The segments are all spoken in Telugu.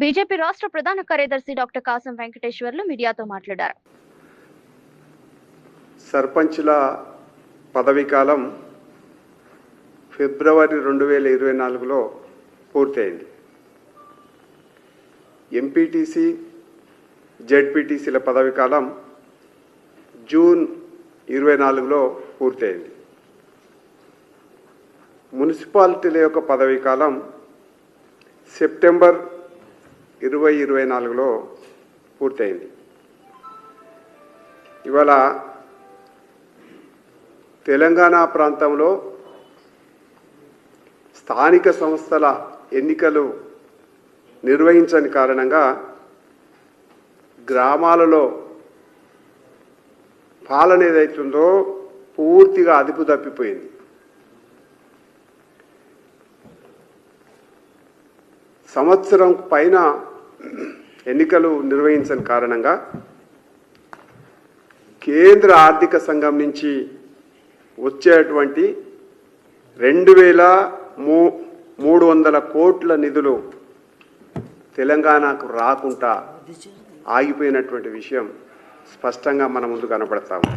బీజేపీ రాష్ట్ర ప్రధాన కార్యదర్శి డాక్టర్ కాసం వెంకటేశ్వర్లు మీడియాతో మాట్లాడారు. సర్పంచుల పదవీ కాలం ఫిబ్రవరి రెండు వేల ఇరవై నాలుగులో పూర్తయింది. ఎంపీటీసీ జెడ్పీటీసీల పదవీకాలం జూన్ ఇరవై నాలుగులో పూర్తయింది. మున్సిపాలిటీల యొక్క పదవీ కాలం సెప్టెంబర్ ఇరవై ఇరవై నాలుగులో పూర్తయింది. ఇవాళ తెలంగాణ ప్రాంతంలో స్థానిక సంస్థల ఎన్నికలు నిర్వహించని కారణంగా గ్రామాలలో పాలన ఏదైతుందో పూర్తిగా అదుపు తప్పిపోయింది. సంవత్సరం పైన ఎన్నికలు నిర్వహించని కారణంగా కేంద్ర ఆర్థిక సంఘం నుంచి వచ్చేటువంటి రెండు వేల మూ మూడు వందల కోట్ల నిధులు తెలంగాణకు రాకుండా ఆగిపోయినటువంటి విషయం స్పష్టంగా మన ముందు కనపడతాము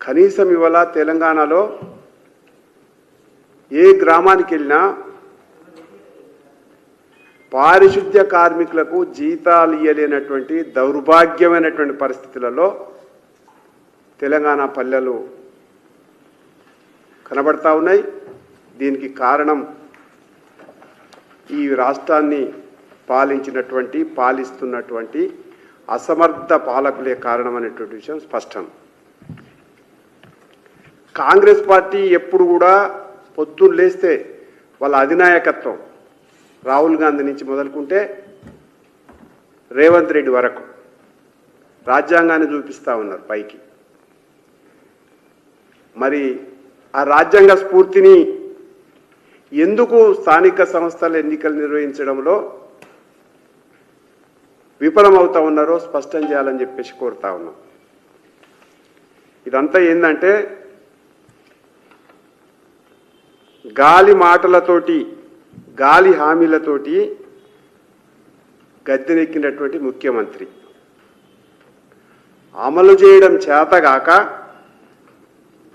కనీసం ఇవాళ తెలంగాణలో ఏ గ్రామానికి వెళ్ళినా పారిశుద్ధ్య కార్మికులకు జీతాలు ఇయ్యలేనటువంటి దౌర్భాగ్యమైనటువంటి పరిస్థితులలో తెలంగాణ పల్లెలు కనబడతా ఉన్నాయి. దీనికి కారణం ఈ రాష్ట్రాన్ని పాలించినటువంటి పాలిస్తున్నటువంటి అసమర్థ పాలకులే కారణం అనేటువంటి విషయం స్పష్టం. కాంగ్రెస్ పార్టీ ఎప్పుడు కూడా పొద్దున్న లేస్తే వాళ్ళ అధినాయకత్వం రాహుల్ గాంధీ నుంచి మొదలుకుంటే రేవంత్ రెడ్డి వరకు రాజ్యాంగాన్ని చూపిస్తా ఉన్నారు పైకి. మరి ఆ రాజ్యాంగ స్ఫూర్తిని ఎందుకు స్థానిక సంస్థల ఎన్నికలు నిర్వహించడంలో విఫలమవుతా ఉన్నారో స్పష్టం చేయాలని చెప్పేసి కోరుతా ఉన్నాం. ఇదంతా ఏంటంటే గాలి మాటలతోటి గాలి హామీలతోటి గద్దెనెక్కినటువంటి ముఖ్యమంత్రి. అమలు చేయడం చేతగాక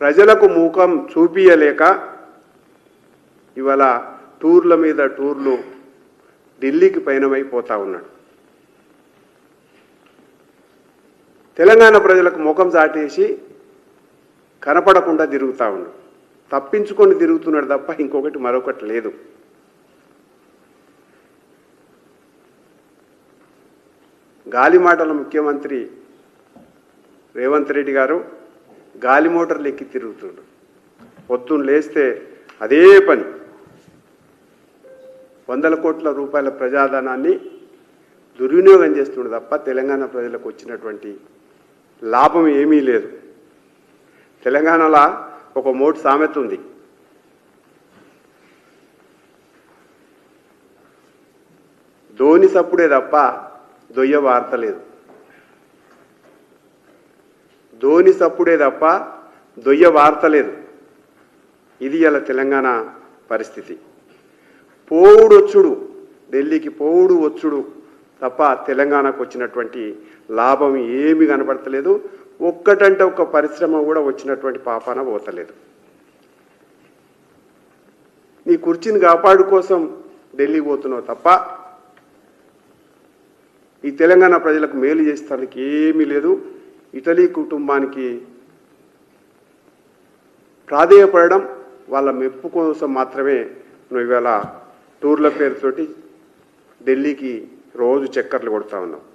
ప్రజలకు ముఖం చూపియలేక ఇవాళ టూర్ల మీద టూర్లు ఢిల్లీకి పయనమైపోతా ఉన్నాడు. తెలంగాణ ప్రజలకు ముఖం చాటేసి కనపడకుండా తిరుగుతా ఉన్నాడు. తప్పించుకొని తిరుగుతున్నాడు తప్ప ఇంకొకటి మరొకటి లేదు. గాలి మాటల ముఖ్యమంత్రి రేవంత్ రెడ్డి గారు గాలి మోటార్లు ఎక్కి తిరుగుతుండు పొద్దున్న లేస్తే అదే పని. వందల కోట్ల రూపాయల ప్రజాధనాన్ని దుర్వినియోగం చేస్తుండే తప్ప తెలంగాణ ప్రజలకు వచ్చినటువంటి లాభం ఏమీ లేదు. తెలంగాణలో ఒక మోటు సామెత ఉంది. ధోని సప్పుడే తప్ప దొయ్య వార్త లేదు. ధోని సప్పుడే తప్ప దొయ్య వార్త లేదు. ఇది ఇలా తెలంగాణ పరిస్థితి. పోవుడు వచ్చుడు ఢిల్లీకి పోవుడు వచ్చుడు తప్ప తెలంగాణకు వచ్చినటువంటి లాభం ఏమి కనపడతలేదు. ఒక్కటంటే ఒక్క పరిశ్రమ కూడా వచ్చినటువంటి పాపాన పోతలేదు. నీ కుర్చీని కాపాడు కోసం ఢిల్లీ పోతున్నావు తప్ప ఈ తెలంగాణ ప్రజలకు మేలు చేస్తానికి ఏమీ లేదు. ఇటలీ కుటుంబానికి ప్రాధేయపడడం వాళ్ళ మెప్పు కోసం మాత్రమే నువ్వు ఇవాళ టూర్ల పేరుతోటి ఢిల్లీకి రోజు చక్కర్లు కొడతా ఉన్నావు.